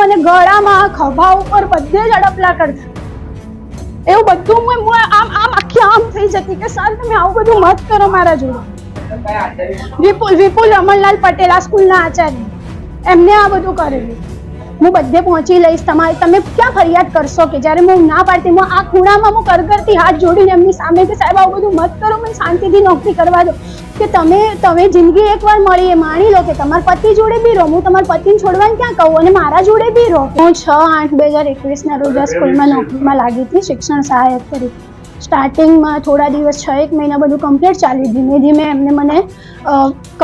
મને ગળામાં ખભા ઉપર બધે જ અડપલા કરતા એવું બધું હું આમ આમ આખી આમ થઈ જતી કે સર, તમે આવું બધું મત કરો મારા જોડે. વિપુલ વિપુલ રમણલાલ પટેલ આ સ્કૂલના આચાર્ય. એમને આ બધું કરેલું. હું બધે પહોંચી લઈશ તમારે. તમે ક્યાં ફરિયાદ કરશો કે જ્યારે હું ના પાડતી, હું આ ખૂણામાં હું કરકરતી હાથ જોડીને એમની સામે કે સાહેબ, આવું બધું મત કરો, મને શાંતિથી નોકરી કરવા દો. કે તમે તમે જિંદગી એકવાર મળી એ માણી લો કે તમારા પતિ જોડે બી રહો. હું તમારા પતિને છોડવાનું ક્યાં કહું? અને મારા જોડે બી રહો. હું છ આઠ બે હજાર એકવીસના રોજ સ્કૂલમાં નોકરીમાં લાગી હતી, શિક્ષણ સહાયક તરીકે. સ્ટાર્ટિંગમાં થોડા દિવસ, છ એક મહિના બધું કમ્પ્લીટ ચાલ્યું ધીમે ધીમે એમને મને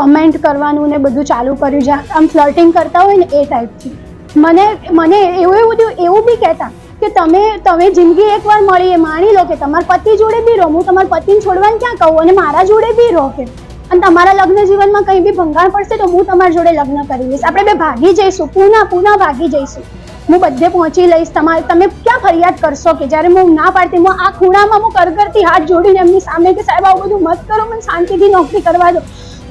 કમેન્ટ કરવાનું ને બધું ચાલુ કર્યું. જ્યાં આમ ફ્લર્ટિંગ કરતા હોય ને એ ટાઈપથી મને મને એવું એવું બધું એવું બી કહેતા કે તમે તમે જિંદગી એકવાર મળી એ માણી લો કે તમારા પતિ જોડે બી રહો. હું તમારા પતિને છોડવાનું ક્યાં કહું? અને મારા જોડે બી રહો કે. અને તમારા લગ્ન જીવનમાં કંઈ બી ભંગાણ પડશે તો હું તમારા જોડે લગ્ન કરી લઈશ. આપણે બે ભાગી જઈશું, પુના પુના ભાગી જઈશું. હું બધે પહોંચી લઈશ. તમારે, તમે ક્યાં ફરિયાદ કરશો કે જ્યારે હું ના પાડતી, હું આ ખૂણામાં હું કરકરતી હાથ જોડીને એમની સામે કે સાહેબ, આવું બધું મત કરો, મને શાંતિથી નોકરી કરવા દો.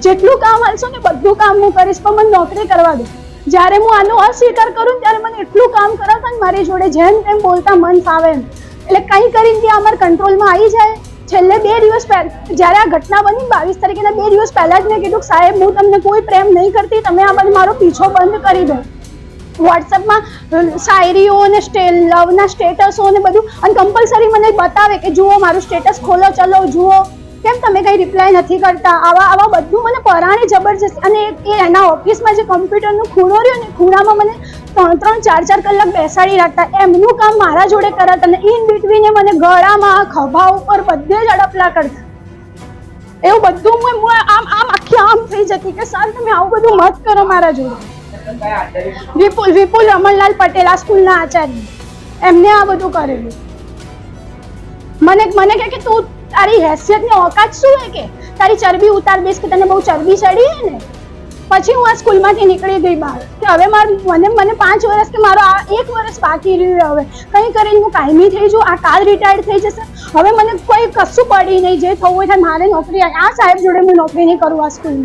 જેટલું કામ હાલશો ને બધું કામ હું કરીશ, પણ મને નોકરી કરવા દો. જ્યારે હું આનો અસ્વીકાર કરું ત્યારે મને એટલું કામ કરાવતા ને મારી જોડે જેમ તેમ બોલતા મન ફાવે એટલે કંઈ કરીને ત્યાં અમારા કંટ્રોલમાં આવી જાય. છેલ્લે બે દિવસ પહેલા જ્યારે આ ઘટના બની બાવીસ તારીખના બે દિવસ પહેલા જ મેં કીધું સાહેબ, હું તમને કોઈ પ્રેમ નહીં કરતી, તમે આ બધું મારો પીછો બંધ કરી દો. વોટ્સઅપમાં શાયરીઓ અને સ્ટે, લવના સ્ટેટસો ને બધું, અને કમ્પલસરી મને બતાવે કે જુઓ, મારું સ્ટેટસ ખોલો, ચલો, જુઓ. કેમ તમે કંઈ રિપ્લાય નથી કરતા? આવા આવા બધું મને પરાણે જબરજસ્ત અને એ એના ઓફિસમાં જે કમ્પ્યુટરનો ખૂણો રહ્યો ને, ખૂણામાં મને ત્રણ ત્રણ, ચાર ચાર કલાક બેસાડી રાખતા, એમનું કામ મારા જોડે કરાતા અને ઇન બિટવીને મને ગળામાં, ખભા ઉપર બધે જ અડપલા કરતા. એવું બધું હું આમ આમ આખી આમ થઈ જતી કે સર, તમે આવું બધું મત કરો મારા જોડે. વિપુલ વિપુલ રમણલાલ પટેલ, આ સ્કૂલના આચાર્ય. એમને આ બધું કરેલું. મને મને કે તું તારી હેસિયતની ઓકાત શું હે કે? તારી ચરબી ઉતાર દઈશ કે તને બહુ ચરબી ચડી હે ને? પછી હું આ સ્કૂલમાંથી નીકળી ગઈ બહાર. કે હવે મારું મને મને પાંચ વર્ષ કે મારો આ એક વર્ષ બાકી રહ્યું હવે. કંઈ કરીને હું કાયમી થઈ જઉં, આ કાલ રિટાયર્ડ થઈ જશે. હવે મને કોઈ કશું પડી નહીં. જે થવું હોય થાય, મારે નોકરી આ સાહેબ જોડે હું નોકરી નહીં કરું આ સ્કૂલમાં.